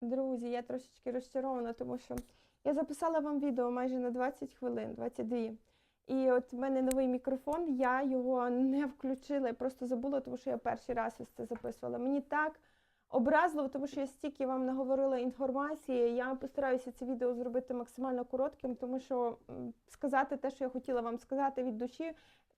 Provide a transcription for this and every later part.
Друзі, я трошечки розчарована, тому що я записала вам відео майже на 20 хвилин, 22. І от в мене новий мікрофон, я його не включила, я просто забула, тому що я перший раз ось це записувала. Мені так образливо, тому що я стільки вам наговорила інформації. Я постараюся це відео зробити максимально коротким, тому що сказати те, що я хотіла вам сказати від душі,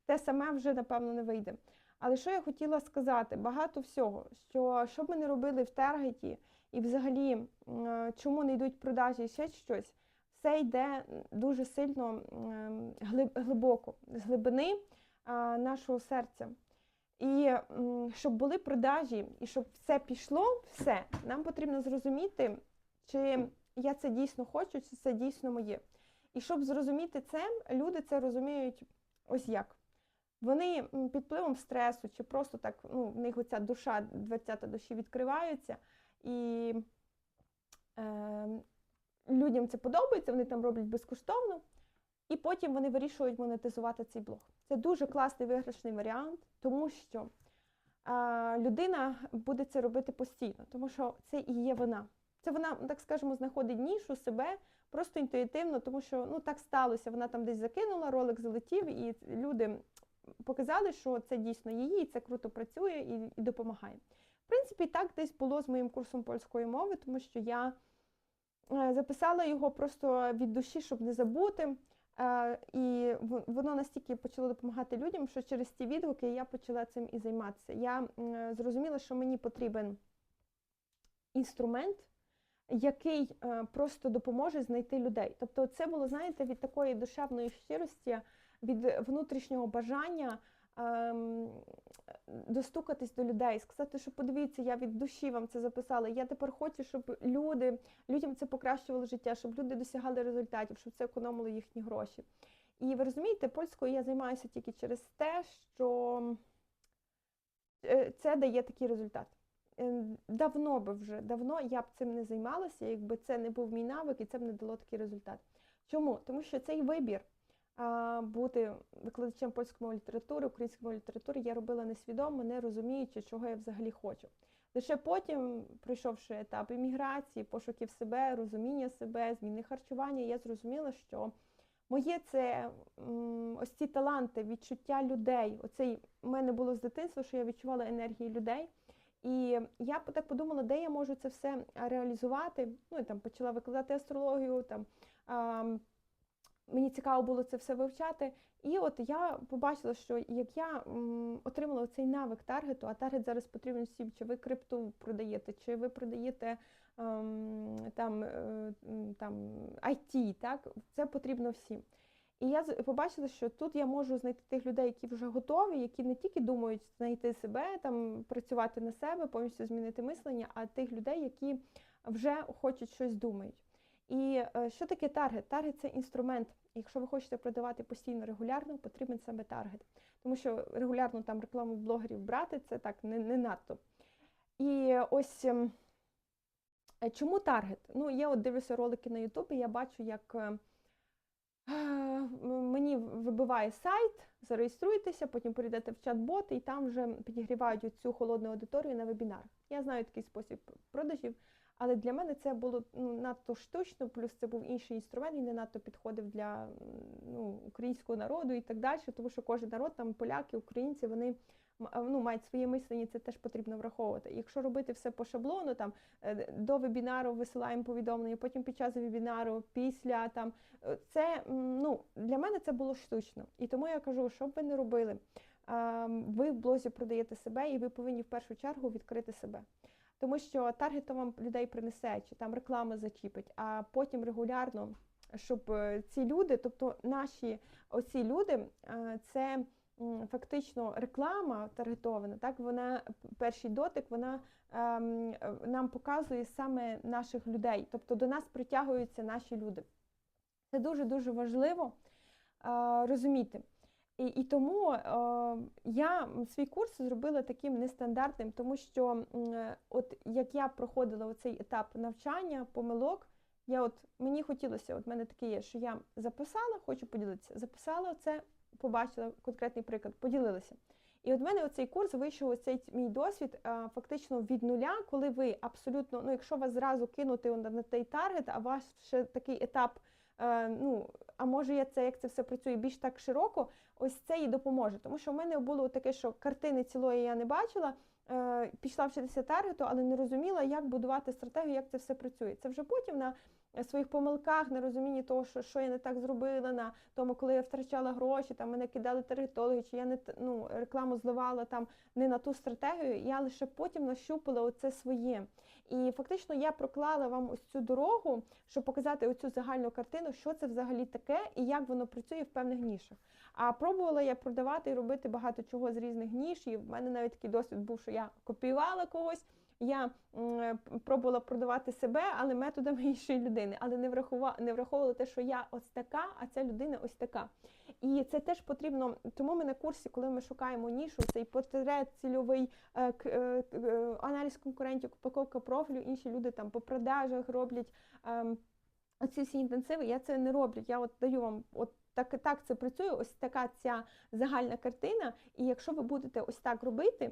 те саме вже напевно не вийде. Але що я хотіла сказати? Багато всього, що що б ми не робили в Таргеті, і взагалі, е, чому не йдуть продажі і ще щось, все йде дуже сильно глибоко, з глибини нашого серця. І щоб були продажі, і щоб все пішло, все, нам потрібно зрозуміти, чи я це дійсно хочу, чи це дійсно моє. І щоб зрозуміти це, люди це розуміють ось як. Вони під впливом стресу, чи просто так, ну, в них оця душа, 20 душі відкриваються, і е, людям це подобається, вони там роблять безкоштовно, і потім вони вирішують монетизувати цей блог. Це дуже класний виграшний варіант, тому що е, людина буде це робити постійно, тому що це і є вона. Це вона, так скажемо, знаходить нішу себе просто інтуїтивно, тому що ну так сталося. Вона там десь закинула, ролик залетів, і люди показали, що це дійсно її, і це круто працює і, і допомагає. В принципі, так десь було з моїм курсом польської мови, тому що я е, записала його просто від душі, щоб не забути. Е, І воно настільки почало допомагати людям, що через ті відгуки я почала цим і займатися. Я зрозуміла, що мені потрібен інструмент, який е, просто допоможе знайти людей. Тобто, це було, знаєте, від такої душевної щирості, від внутрішнього бажання достукатись до людей, сказати, що подивіться, я від душі вам це записала. Я тепер хочу, щоб люди, людям це покращувало життя, щоб люди досягали результатів, щоб це економило їхні гроші. І ви розумієте, польською я займаюся тільки через те, що е, це дає такий результат. Е, Давно би вже, давно я б цим не займалася, якби це не був мій навик і це б не дало такий результат. Чому? Тому що цей вибір бути викладачем польської літератури, української літератури я робила несвідомо, не розуміючи, чого я взагалі хочу. Лише потім, пройшовши етап імміграції, пошуків себе, розуміння себе, зміни харчування, я зрозуміла, що моє це ось ці таланти, відчуття людей. Оцей у мене було з дитинства, що я відчувала енергії людей. І я так подумала, де я можу це все реалізувати. Ну і там почала викладати астрологію. Там мені цікаво було це все вивчати. І от я побачила, що як я отримала цей навик таргету, а таргет зараз потрібен всім, чи ви крипту продаєте, чи ви продаєте ем, там, е, там IT, так це потрібно всім. І я побачила, що тут я можу знайти тих людей, які вже готові, які не тільки думають знайти себе, там працювати на себе, повністю змінити мислення, а тих людей, які вже хочуть щось думають. І е, що таке таргет? Таргет це інструмент. Якщо ви хочете продавати постійно регулярно, потрібен саме таргет. Тому що регулярно там рекламу блогерів брати це так не, не надто. І ось ем, е, чому таргет? Ну, я от дивлюся ролики на Ютубі, я бачу, як е, мені вибиває сайт, зареєструйтеся, потім перейдете в чат-бот, і там вже підігрівають цю холодну аудиторію на вебінар. Я знаю такий спосіб продажів, але для мене це було ну, надто штучно, плюс це був інший інструмент, він не надто підходив для ну, українського народу і так далі, тому що кожен народ, там поляки, українці, вони ну, мають своє мислення, це теж потрібно враховувати. Якщо робити все по шаблону, там е, до вебінару висилаємо повідомлення, потім під час вебінару, після там е, це ну, для мене це було штучно. І тому я кажу, що б ви не робили, ви в блозі продаєте себе, і ви повинні в першу чергу відкрити себе. Тому що таргетом вам людей принесе, чи там реклама зачіпить, а потім регулярно, щоб е, ці люди, тобто наші оці люди, е, це фактично реклама таргетована, так вона перший дотик, вона ем, нам показує саме наших людей, тобто до нас притягуються наші люди. Це дуже дуже важливо е, розуміти. І, і тому е, я свій курс зробила таким нестандартним, тому що е, от як я проходила оцей етап навчання, помилок, я от мені хотілося, от мене таке є, що я записала, хочу поділитися. Записала це, побачила конкретний приклад, поділилася. І от мене оцей курс вийшов оцей мій досвід а, фактично від нуля, коли ви абсолютно, ну якщо вас зразу кинути на, той таргет, а ваш ще такий етап. е, Ну, а може я це як це все працює більш так широко, ось це їй допоможе. Тому що в мене було таке, що картини цілої я не бачила, е, пішла вчитися таргету, але не розуміла, як будувати стратегію, як це все працює. Це вже потім на своїх помилках, на розумінні того, що, що я не так зробила, на тому, коли я втрачала гроші, там мене кидали таргетологи, чи я не ну, рекламу зливала там не на ту стратегію. Я лише потім нащупала оце своє. І фактично я проклала вам ось цю дорогу, щоб показати оцю загальну картину, що це взагалі таке і як воно працює в певних нішах. А пробувала я продавати і робити багато чого з різних ніш. І в мене навіть такий досвід був, що я копіювала когось. Я пробувала продавати себе, але методами іншої людини, але не врахувала, не враховувала те, що я ось така, а ця людина ось така. І це теж потрібно. Тому ми на курсі, коли ми шукаємо нішу, цей портрет, цільовий е, е, е, аналіз конкурентів, упаковка профілю, інші люди там по продажах роблять. Оці всі інтенсиви, я це не роблю. Я от даю вам, от так, так це працює, ось така ця загальна картина. І якщо ви будете ось так робити,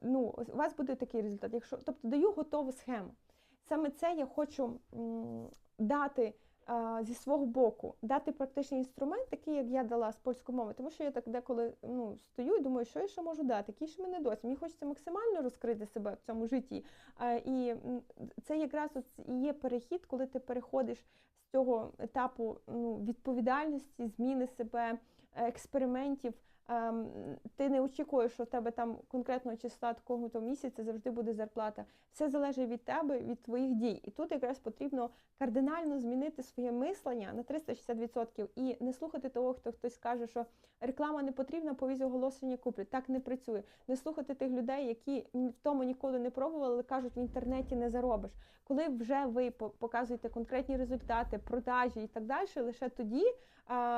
ну, у вас буде такий результат. Якщо, тобто даю готову схему. Саме це я хочу дати зі свого боку, дати практичний інструмент, такий, як я дала з польської мови, тому що я так деколи ну, стою і думаю, що я ще можу дати, який ще мене досі. Мені хочеться максимально розкрити себе в цьому житті. І це якраз і є перехід, коли ти переходиш з цього етапу ну, відповідальності, зміни себе, е, експериментів. Ем, Ти не очікуєш, що в тебе там конкретного числа такого то місяця завжди буде зарплата. Все залежить від тебе, від твоїх дій. І тут якраз потрібно кардинально змінити своє мислення на 360% і не слухати того, хто хтось каже, що реклама не потрібна, повізь оголошення куплять. Так не працює. Не слухати тих людей, які в тому ніколи не пробували, але кажуть, в інтернеті не заробиш. Коли вже ви показуєте конкретні результати, продажі і так далі, лише тоді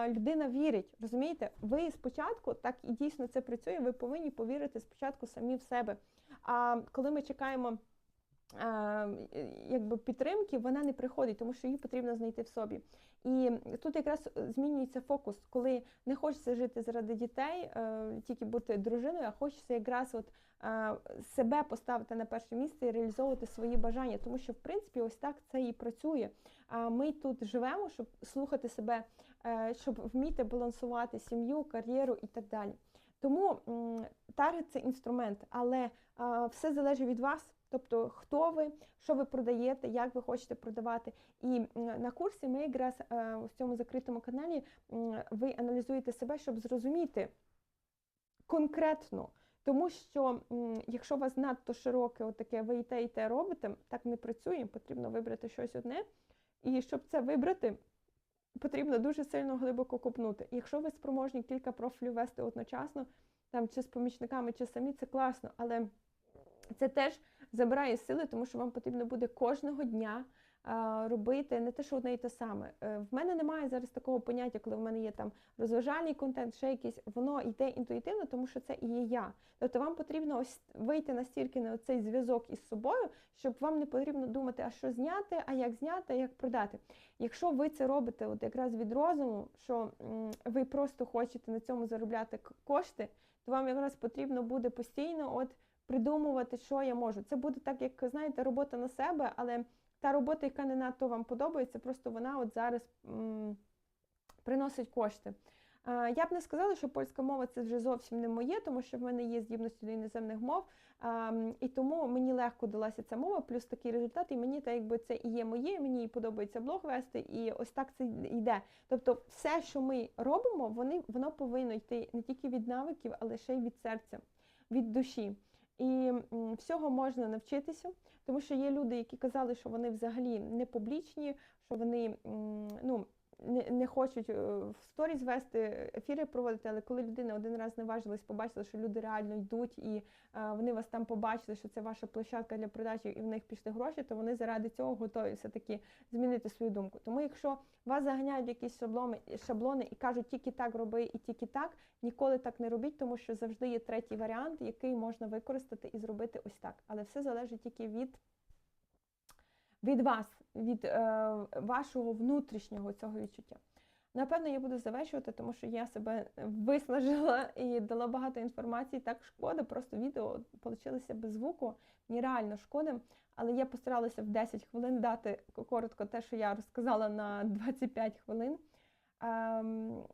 людина вірить. Розумієте? Ви спочатку так і дійсно це працює. Ви повинні повірити спочатку самі в себе. А коли ми чекаємо. Якби підтримки вона не приходить, тому що її потрібно знайти в собі. І тут якраз змінюється фокус, коли не хочеться жити заради дітей, е, тільки бути дружиною, а хочеться якраз от себе поставити на перше місце і реалізовувати свої бажання, тому що в принципі ось так це і працює. А ми тут живемо, щоб слухати себе, щоб вміти балансувати сім'ю, кар'єру і так далі. Тому таргет це інструмент, але е, все залежить від вас. Тобто, хто ви, що ви продаєте, як ви хочете продавати. І на курсі ми якраз е, в цьому закритому каналі ви аналізуєте себе, щоб зрозуміти конкретно. Тому що якщо у вас надто широке, отаке ви і те, і те робите, так не працює, потрібно вибрати щось одне. І щоб це вибрати, потрібно дуже сильно глибоко копнути. Якщо ви спроможні кілька профілів вести одночасно, там чи з помічниками, чи самі, це класно, але це теж забирає сили, тому що вам потрібно буде кожного дня робити не те, що одне і те саме. Е, В мене немає зараз такого поняття, коли в мене є там розважальний контент, ще якийсь, воно йде інтуїтивно, тому що це і є я. Тобто вам потрібно ось вийти настільки на цей зв'язок із собою, щоб вам не потрібно думати, а що зняти, а як зняти, а як продати. Якщо ви це робите от якраз від розуму, що ви просто хочете на цьому заробляти кошти, то вам якраз потрібно буде постійно от придумувати, що я можу. Це буде так, як знаєте, робота на себе, але та робота, яка не надто вам подобається, просто вона от зараз м, приносить кошти. Я б не сказала, що польська мова це вже зовсім не моє, тому що в мене є здібності до іноземних мов, і тому мені легко далася ця мова, плюс такий результат, і мені так якби це і є моє, мені і подобається блог вести, і ось так це йде. Тобто, все, що ми робимо, вони, воно повинно йти не тільки від навиків, але ще й від серця, від душі. І всього можна навчитися, тому що є люди, які казали, що вони взагалі не публічні, що вони ну, не, не хочуть е, в сторіс вести, ефіри проводити, але коли людина один раз наважилась, побачила, що люди реально йдуть, і е, вони вас там побачили, що це ваша площадка для продажі, і в них пішли гроші, то вони заради цього готові все-таки змінити свою думку. Тому якщо вас заганяють якісь шаблони, шаблони і кажуть, тільки так роби і тільки так, ніколи так не робіть, тому що завжди є третій варіант, який можна використати і зробити ось так. Але все залежить тільки від від вас, від е, вашого внутрішнього цього відчуття. Напевно, я буду завершувати, тому що я себе виснажила і дала багато інформації. Так шкода, просто відео вийшло без звуку. Мені реально шкода. Але я постаралася в 10 хвилин дати коротко те, що я розказала на 25 хвилин. Ем,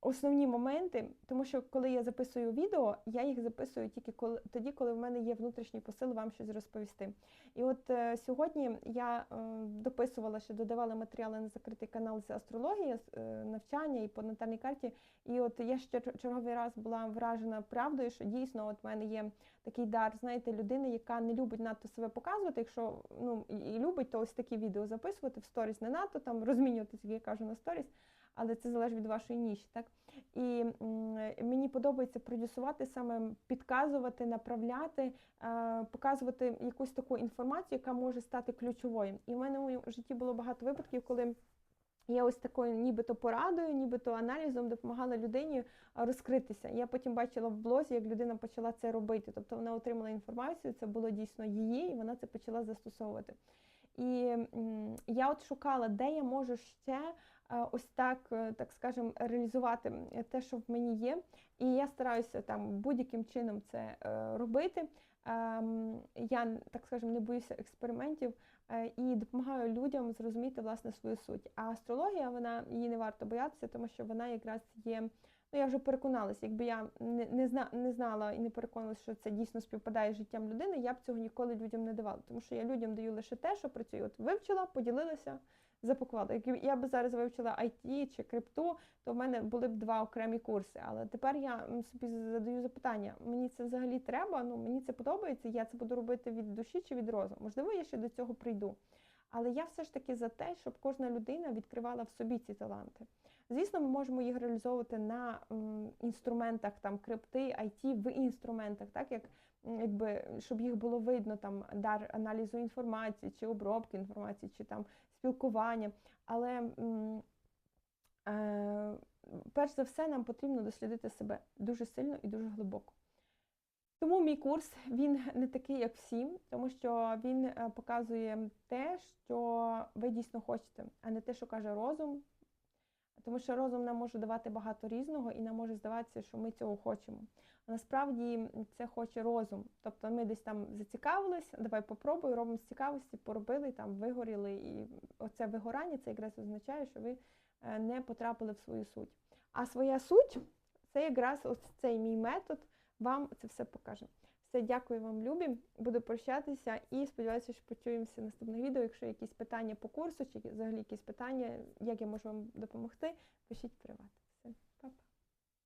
основні моменти, тому що коли я записую відео, я їх записую тільки коли тоді, коли в мене є внутрішній посил вам щось розповісти. І от е, сьогодні я е, дописувала, ще додавала матеріали на закритий канал з астрології, з, е, навчання і по натальній карті. І от я ще чер- черговий раз була вражена правдою, що дійсно от в мене є такий дар, знаєте, людини, яка не любить надто себе показувати. Якщо ну і любить, то ось такі відео записувати в сторіс не надто там розмінюватися, як я кажу на сторіс. Але це залежить від вашої ніші, так? І мені подобається продюсувати саме підказувати, направляти, е, показувати якусь таку інформацію, яка може стати ключовою. І в мене моєму житті було багато випадків, коли я ось такою нібито порадою, нібито аналізом допомагала людині розкритися. Я потім бачила в блозі, як людина почала це робити. Тобто вона отримала інформацію, це було дійсно її, і вона це почала застосовувати. І я от шукала, де я можу ще ось так, е, так скажем, реалізувати е, те, що в мені є. І я стараюся там будь-яким чином це е, робити. Ем, Я так скажем, не боюся експериментів е, і допомагаю людям зрозуміти власне свою суть. А астрологія, вона її не варто боятися, тому що вона якраз є. Ну, я вже переконалася, якби я не, не, зна, не знала і не переконалася, що це дійсно співпадає з життям людини, я б цього ніколи людям не давала. Тому що я людям даю лише те, що працює. От вивчила, поділилася, запакувала. Як я б зараз вивчила IT чи крипту, то в мене були б два окремі курси. Але тепер я собі задаю запитання: мені це взагалі треба? Ну мені це подобається. Я це буду робити від душі чи від розуму. Можливо, я ще до цього прийду. Але я все ж таки за те, щоб кожна людина відкривала в собі ці таланти. Звісно, ми можемо їх реалізовувати на інструментах там крипти, IT в інструментах, так як якби щоб їх було видно, там дар аналізу інформації, чи обробки інформації, чи там спілкування. Але е, перш за все нам потрібно дослідити себе дуже сильно і дуже глибоко. Тому мій курс він не такий, як всі, тому що він е, показує те, що ви дійсно хочете, а не те, що каже розум. Тому що розум нам може давати багато різного, і нам може здаватися, що ми цього хочемо. А насправді це хоче розум. Тобто ми десь там зацікавились, давай попробуй, робимо з цікавості, поробили, там вигоріли. І оце вигорання це якраз означає, що ви е, не потрапили в свою суть. А своя суть це якраз ось цей мій метод вам це все покаже. Все, дякую вам, любі. Буду прощатися і сподіваюся, що почуємося в відео. Якщо якісь питання по курсу, чи взагалі якісь питання, як я можу вам допомогти, пишіть приват.